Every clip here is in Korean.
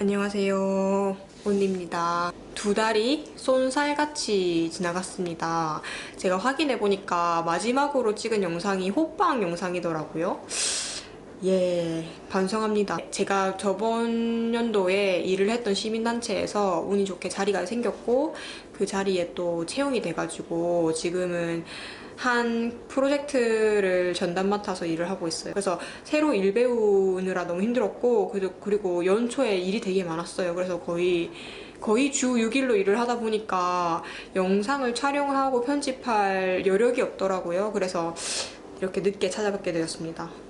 안녕하세요. 온입니다. 두 달이 쏜살같이 지나갔습니다. 제가 확인해보니까 마지막으로 찍은 영상이 호빵 영상이더라고요. 예, 반성합니다. 제가 저번 연도에 일을 했던 시민단체에서 운이 좋게 자리가 생겼고, 그 자리에 또 채용이 돼가지고, 지금은 한 프로젝트를 전담 맡아서 일을 하고 있어요. 그래서 새로 일 배우느라 너무 힘들었고, 그리고- 연초에 일이 되게 많았어요. 그래서 거의, 거의 주 6일로 일을 하다 보니까 영상을 촬영하고 편집할 여력이 없더라고요. 그래서 이렇게 늦게 찾아뵙게 되었습니다.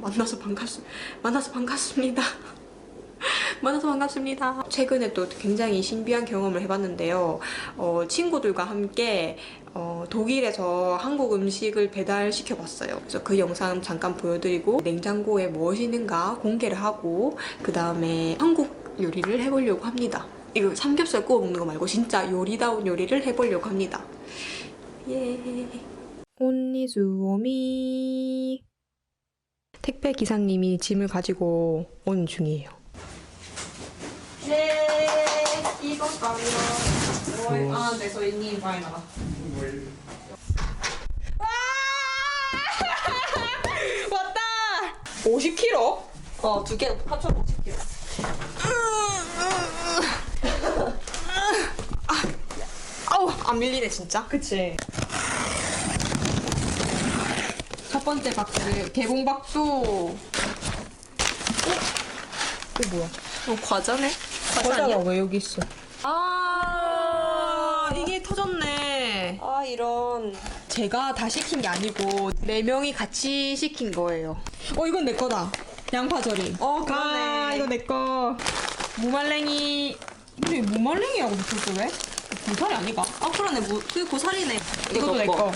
만나서 반갑습 만나서 반갑습니다. 만나서 반갑습니다. 최근에 또 굉장히 신비한 경험을 해봤는데요. 어, 친구들과 함께 어, 독일에서 한국 음식을 배달시켜 봤어요. 그래서 그 영상 잠깐 보여드리고 냉장고에 무엇이 있는가 공개를 하고 그 다음에 한국 요리를 해보려고 합니다. 이거 삼겹살 구워 먹는 거 말고 진짜 요리다운 요리를 해보려고 합니다. 예. 온니즈오미 택배 기사님이 짐을 가지고 오는 중이에요. 네, 이거 가면 아, 네, 저희 님 많이 나가. 왔다. 50kg? 어, 두 개 합쳐 50kg. 아우, 안 밀리네 진짜. 그치. 번째 박스 개봉 박수. 어? 이거 뭐야? 어, 과자네? 과자 과자가 아니야? 왜 여기 있어? 아, 이게 터졌네. 아, 이런. 제가 다 시킨 게 아니고 네 명이 같이 시킨 거예요. 어 이건 내 거다. 양파절임. 어, 그러네. 아 이거 내 거. 무말랭이. 근데 무말랭이라고 붙였어 왜? 고사리 아니가? 아, 그러네. 무, 그 고사리네. 이것도 내 거. 어.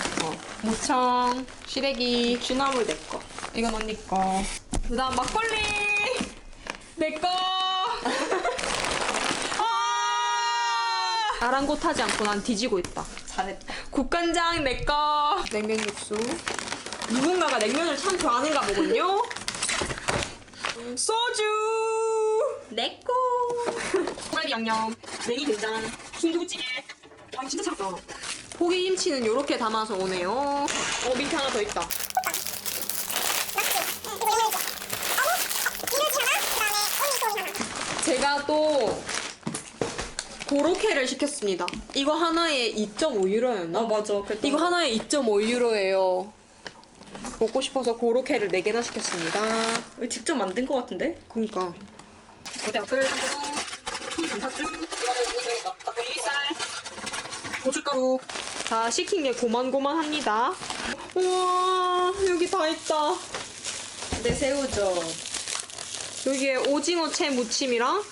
무청, 시래기. 쥐나물 내 거. 이건 언니 거. 그다음 막걸리. 내 거. 아! 아랑곳하지 않고 난 뒤지고 있다. 잘했다. 국간장 내 거. 냉면 육수. 누군가가 냉면을 참 좋아하는가 보군요. 소주. 내 거. 호갈비 양념, 냉이 된장, 순두부찌개. 아 진짜 작다. 포기김치는 이렇게 담아서 오네요. 어 밑에 하나 더 있다. 제가 또 고로케를 시켰습니다. 이거 하나에 2.5유로였나? 어, 맞아. 그랬던 이거 거. 하나에 2.5유로예요. 먹고 싶어서 고로케를 4개나 시켰습니다. 직접 만든 거 같은데? 그니까. 고대 앞을 감사주, 닭갈비살, 고춧가루. 자, 시킨 게 고만고만합니다. 우와, 여기 다 있다. 내 새우젓. 여기에 오징어 채 무침이랑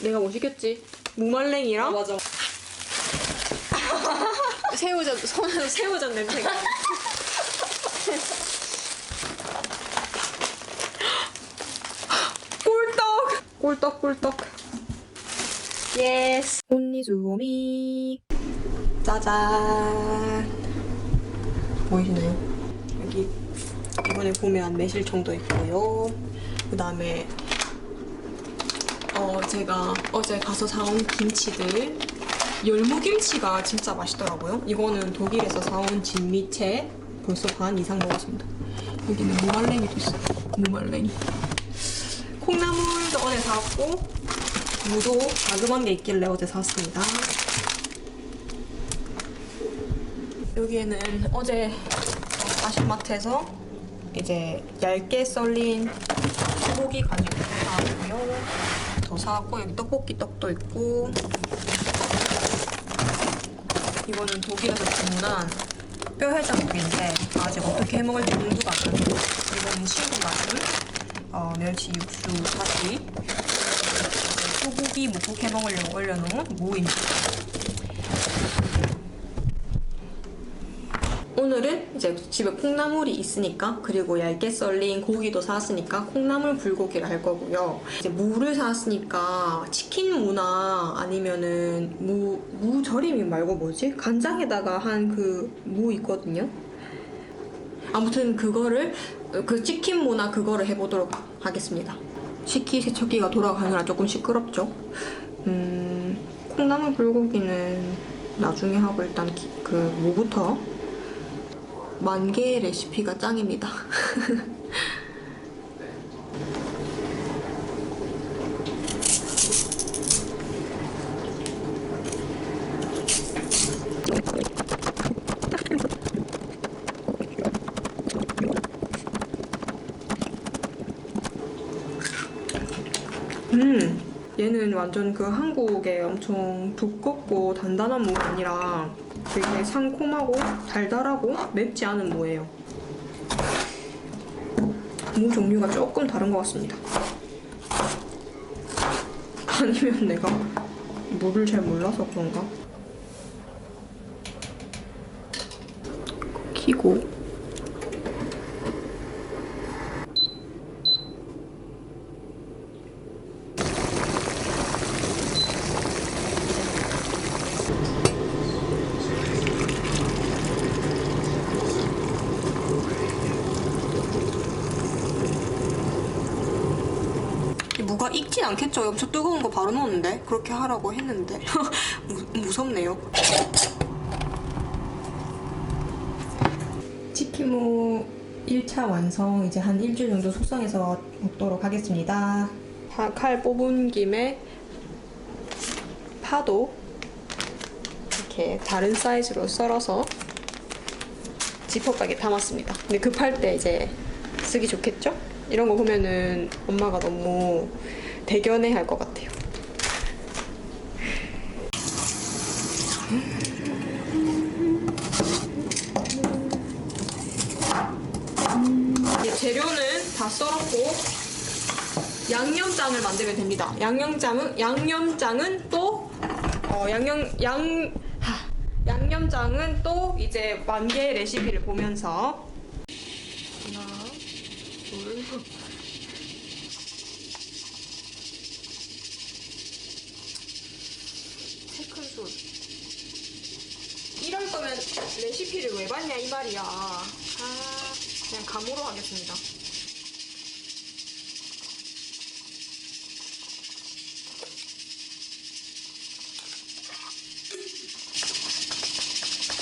내가 뭐 시켰지? 무말랭이랑 아, 맞아. 새우젓, 손에서 새우젓 냄새가. 나. 꿀떡! 꿀떡, 꿀떡. 예스. 온니즈오미. 짜잔. 보이시나요? 여기 이번에 보면 매실 청도 있고요. 그 다음에 어 제가 어제 가서 사온 김치들 열무김치가 진짜 맛있더라고요. 이거는 독일에서 사온 진미채 벌써 반 이상 먹었습니다. 여기는 무말랭이도 있어요. 무말랭이. 콩나물도 어제 사왔고 무도 자그만 게 있길래 어제 샀습니다. 여기에는 어제 아시마트에서 이제 얇게 썰린 소고기 가지고 사왔고요. 더 사왔고 여기 떡볶이 떡도 있고 이거는 독일에서 주문한 뼈해장국인데 아직 어떻게 해먹을지 공부가 안 돼요. 이거는 시금가루, 어, 멸치 육수 파티, 소고기 묵국 해먹으려고 올려놓은 무입니다. 오늘은 이제 집에 콩나물이 있으니까 그리고 얇게 썰린 고기도 사왔으니까 콩나물 불고기를 할 거고요. 이제 무를 사왔으니까 치킨 무나 아니면은 무, 무 절임이 말고 뭐지? 간장에다가 한 그 무 있거든요. 아무튼 그거를 그 치킨 무나 그거를 해보도록 하겠습니다. 식기 세척기가 돌아가느라 조금 시끄럽죠. 음, 콩나물 불고기는 나중에 하고 일단 기- 그 뭐부터 만 개의 레시피가 짱입니다. 음, 얘는 완전 그 한국의 엄청 두껍고 단단한 아니라 되게 상콤하고 달달하고 맵지 않은 무예요. 무 종류가 조금 다른 것 같습니다. 아니면 내가 무를 잘 몰라서 그런가? 키고 이 무가 익진 않겠죠? 엄청 뜨거운 거 바로 넣었는데 그렇게 하라고 했는데 무, 무섭네요. 치킨무 1차 완성 이제 한 일주일 정도 숙성해서 먹도록 하겠습니다. 파- 칼 뽑은 김에 파도 이렇게 다른 사이즈로 썰어서 지퍼백에 담았습니다. 근데 급할 때 이제 쓰기 좋겠죠? 이런 거 보면은 엄마가 너무 대견해 할 것 같아요. 이제 재료는 다 썰었고 양념장을 만들면 됩니다. 양념장은 양념장은 또 어, 양념 양 하, 양념장은 또 이제 만 개의 레시피를 보면서 둘, 세 큰술. 이럴 거면 레시피를 왜 봤냐 이 말이야. 아, 그냥 감으로 하겠습니다.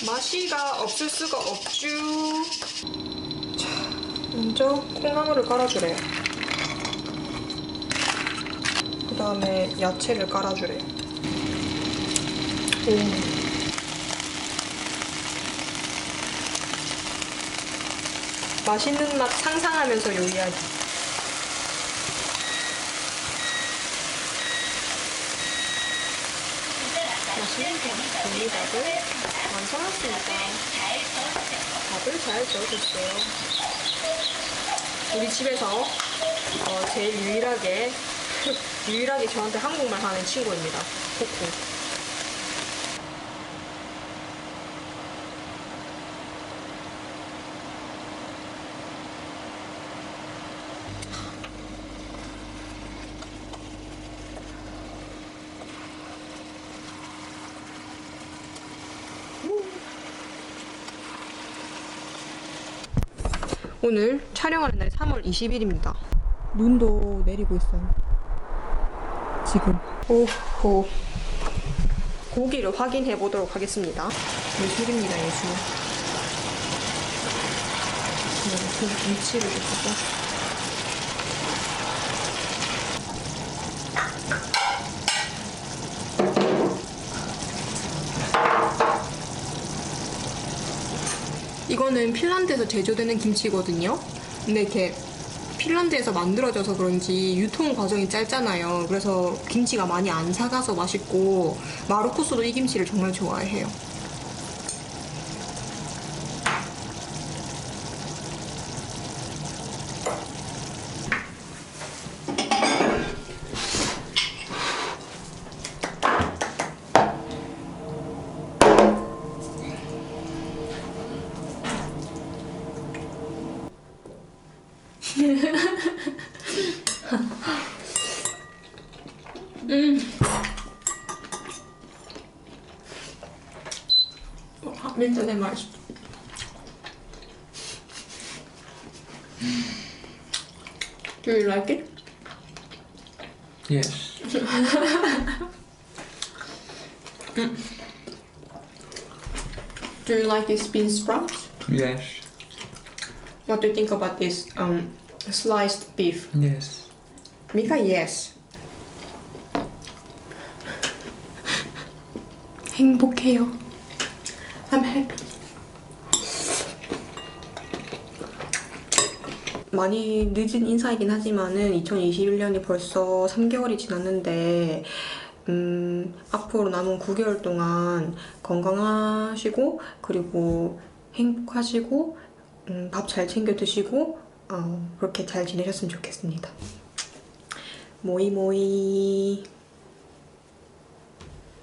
맛이가 없을 수가 없쥬. 자, 먼저 콩나물을 깔아주래요. 그 다음에 야채를 깔아주래요. 오. 맛있는 맛 상상하면서 요리하기. 맛있는 고기밥을 완성했습니다. 밥을 잘 저어줬어요. 우리 집에서 어, 제일 유일하게 유일하게 저한테 한국말 하는 친구입니다. 코코. 오늘 촬영하는 날이 3월 20일입니다. 눈도 내리고 있어요. 지금. 오호. 고기를 확인해 보도록 하겠습니다. 예술입니다, 예술. 네, 그 위치를 좀보 이거는 핀란드에서 제조되는 김치거든요. 근데 이렇게 핀란드에서 만들어져서 그런지 유통 과정이 짧잖아요. 그래서 김치가 많이 안 사가서 맛있고 마르코스도 이 김치를 정말 좋아해요. 진짜 내 맛있어. Do you like it? Yes. Do you like these bean sprouts? Yes. What do you think about this um, sliced beef? Yes. 미가 yes. 행복해요. I'm happy. 많이 늦은 인사이긴 하지만은 2021년이 벌써 3개월이 지났는데 음, 앞으로 남은 9개월 동안 건강하시고 그리고 행복하시고 음, 밥 잘 챙겨 드시고 어, 그렇게 잘 지내셨으면 좋겠습니다. 모이 모이